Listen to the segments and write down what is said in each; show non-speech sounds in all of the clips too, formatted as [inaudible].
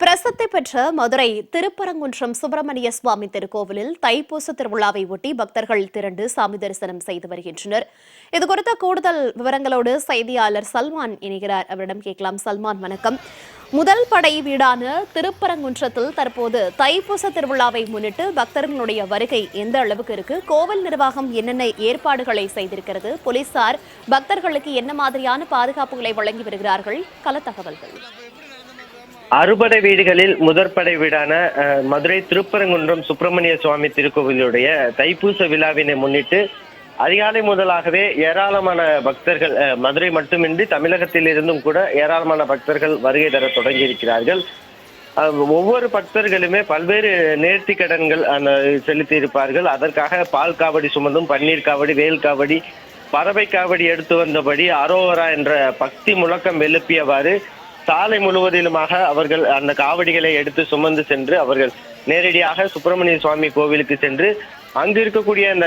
பிரசித்தி பெற்ற மதுரை திருப்பரங்குன்றம் சுப்பிரமணிய சுவாமி திருக்கோவிலில் தைப்பூச திருவிழாவை ஒட்டி பக்தர்கள் திரண்டு சாமி தரிசனம் செய்து வருகின்றனர். இதுகுறித்த கூடுதல் விவரங்களோடு செய்தியாளர் சல்மான் இணைகிறார். அவரிடம் கேட்கலாம். சல்மான் வணக்கம். முதல் படை வீடான திருப்பரங்குன்றத்தில் தற்போது தைப்பூச திருவிழாவை முன்னிட்டு பக்தர்களுடைய வருகை எந்த அளவுக்கு இருக்கு? கோவில் நிர்வாகம் என்னென்ன ஏற்பாடுகளை செய்திருக்கிறது? போலீசார் பக்தர்களுக்கு என்ன மாதிரியான பாதுகாப்புகளை வழங்கி வருகிறார்கள்? கள தகவல்கள் அறுபடை வீடுகளில் முதற்படை வீடான மதுரை திருப்பரங்குன்றம் சுப்பிரமணிய சுவாமி திருக்கோவிலுடைய தைப்பூச விழாவினை முன்னிட்டு அதிகாலை முதலாகவே ஏராளமான பக்தர்கள் மதுரை மட்டுமின்றி தமிழகத்தில் இருந்தும் கூட ஏராளமான பக்தர்கள் வருகை தர தொடங்கியிருக்கிறார்கள். இருக்கிறார்கள் ஒவ்வொரு பக்தர்களுமே பல்வேறு நேர்த்தி கடன்கள் அந்த செலுத்தி இருப்பார்கள் அதற்காக பால் காவடி சுமந்தும் பன்னீர் காவடி வேல் காவடி பறவை காவடி எடுத்து வந்தபடி அரோவரா என்ற பக்தி முழக்கம் எழுப்பியவாறு சாலை முழுவதிலுமாக அவர்கள் அந்த காவடிகளை எடுத்து சுமந்து சென்று அவர்கள் நேரடியாக சுப்பிரமணிய சுவாமி கோவிலுக்கு சென்று அங்கு இருக்கக்கூடிய அந்த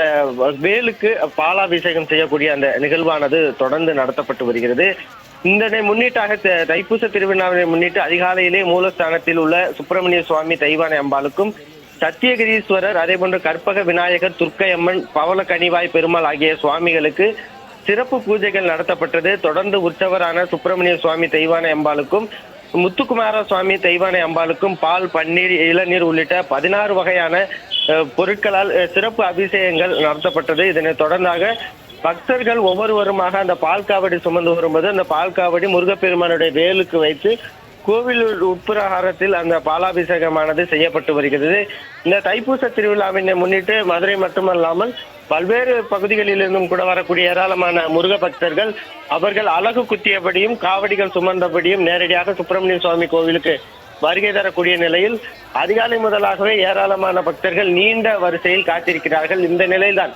வேலுக்கு பாலாபிஷேகம் செய்யக்கூடிய அந்த நிகழ்வானது தொடர்ந்து நடத்தப்பட்டு வருகிறது. இதனை முன்னிட்டாக த- தைப்பூச திருவிழாவினை முன்னிட்டு அதிகாலையிலே மூலஸ்தானத்தில் உள்ள சுப்பிரமணிய சுவாமி தைவான அம்பாளுக்கும் சத்தியகிரீஸ்வரர் அதே போன்று கற்பக விநாயகர் துர்க்கையம்மன் பவள கனிவாய் பெருமாள் ஆகிய சுவாமிகளுக்கு சிறப்பு பூஜைகள் நடத்தப்பட்டது. தொடர்ந்து உற்சவரான சுப்பிரமணிய சுவாமி தெய்வான அம்பாளுக்கும் முத்துக்குமார சுவாமி தெய்வானை அம்பாளுக்கும் பால் பன்னீர் இளநீர் உள்ளிட்ட பதினாறு வகையான பொருட்களால் சிறப்பு அபிஷேகங்கள் நடத்தப்பட்டது. இதனை தொடர்ந்தாக பக்தர்கள் ஒவ்வொருவருமாக அந்த பால் காவடி சுமந்து வரும்போது அந்த பால் காவடி முருகப்பெருமானுடைய வேலுக்கு வைத்து கோவில் உட்பிரகாரத்தில் அந்த பாலாபிஷேகமானது செய்யப்பட்டு வருகிறது. இந்த தைப்பூச திருவிழாவினை முன்னிட்டு மதுரை மட்டுமல்லாமல் பல்வேறு பகுதிகளிலிருந்தும் கூட வரக்கூடிய ஏராளமான முருக பக்தர்கள் அவர்கள் அழகு குத்தியபடியும் காவடிகள் சுமந்தபடியும் நேரடியாக சுப்பிரமணிய சுவாமி கோவிலுக்கு வருகை தரக்கூடிய நிலையில் அதிகாலை முதலாகவே ஏராளமான பக்தர்கள் நீண்ட வரிசையில் காத்திருக்கிறார்கள். இந்த நிலையில்தான்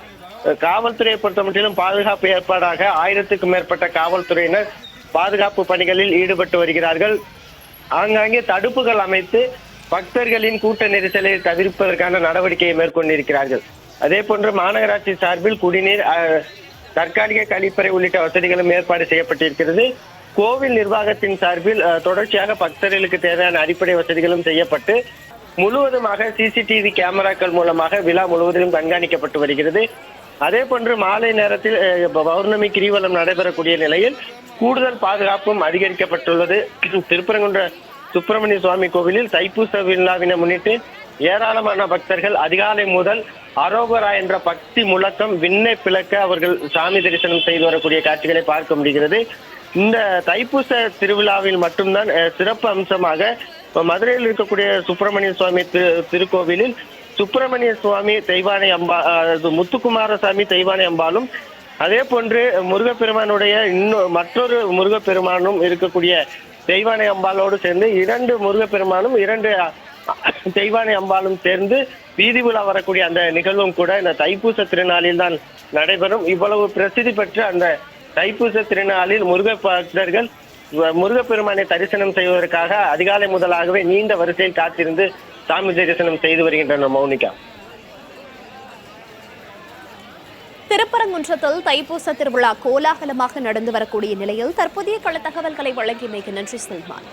காவல்துறையை பொறுத்த மட்டிலும் பாதுகாப்பு ஏற்பாடாக ஆயிரத்துக்கும் மேற்பட்ட காவல்துறையினர் பாதுகாப்பு பணிகளில் ஈடுபட்டு வருகிறார்கள். ஆங்காங்கே தடுப்புகள் அமைத்து பக்தர்களின் கூட்ட நெரிசலை தவிர்ப்பதற்கான நடவடிக்கையை மேற்கொண்டிருக்கிறார்கள். அதே போன்று மாநகராட்சி சார்பில் குடிநீர் தற்காலிக கழிப்பறை உள்ளிட்ட வசதிகளும் ஏற்பாடு செய்யப்பட்டிருக்கிறது. கோவில் நிர்வாகத்தின் சார்பில் தொடர்ச்சியாக பக்தர்களுக்கு தேவையான அடிப்படை வசதிகளும் செய்யப்பட்டு முழுவதுமாக சிசிடிவி கேமராக்கள் மூலமாக விழா முழுவதிலும் கண்காணிக்கப்பட்டு வருகிறது. அதே போன்று மாலை நேரத்தில் பௌர்ணமி கிரிவலம் நடைபெறக்கூடிய நிலையில் கூடுதல் பாதுகாப்பும் அதிகரிக்கப்பட்டுள்ளது. திருப்பரங்குன்ற சுப்பிரமணிய சுவாமி கோவிலில் தைப்பூச விழாவினை முன்னிட்டு ஏராளமான பக்தர்கள் அதிகாலை முதல் அரோகரா என்ற பக்தி முழக்கம் விண்ணை பிளக்க அவர்கள் சாமி தரிசனம் செய்து வரக்கூடிய காட்சிகளை பார்க்க முடிகிறது. இந்த தைப்பூச திருவிழாவில் மட்டும்தான் சிறப்பு அம்சமாக மதுரையில் இருக்கக்கூடிய சுப்பிரமணிய சுவாமி திரு திருக்கோவிலில் சுப்பிரமணிய சுவாமி தெய்வானை அம்பா முத்துக்குமார இது முத்துக்குமாரசாமி தெய்வானை அம்பாலும் அதே போன்று முருகப்பெருமானுடைய இன்னும் மற்றொரு முருகப்பெருமானும் இருக்கக்கூடிய தெய்வானை அம்பாலோடு சேர்ந்து இரண்டு முருகப்பெருமானும் இரண்டு [laughs] தெய்வானை அம்பாலும் சேர்ந்து வீதி உலா வரக்கூடிய அந்த நிகழ்வும் கூட இந்த தைப்பூச திருநாளில் தான் நடைபெறும். இவ்வளவு பிரசித்தி பெற்ற அந்த தைப்பூச திருநாளில் முருக பக்தர்கள் முருகப்பெருமானை தரிசனம் செய்வதற்காக அதிகாலை முதலாகவே நீண்ட வரிசையில் காத்திருந்து சாமி தரிசனம் செய்து வருகின்றனர் மௌனிகா. திருப்பரங்குன்றத்தில் தைப்பூச திருவிழா கோலாகலமாக நடந்து வரக்கூடிய நிலையில் தற்போதைய கள தகவல்களை வழங்கியமைக்கு நன்றி சல்மான்.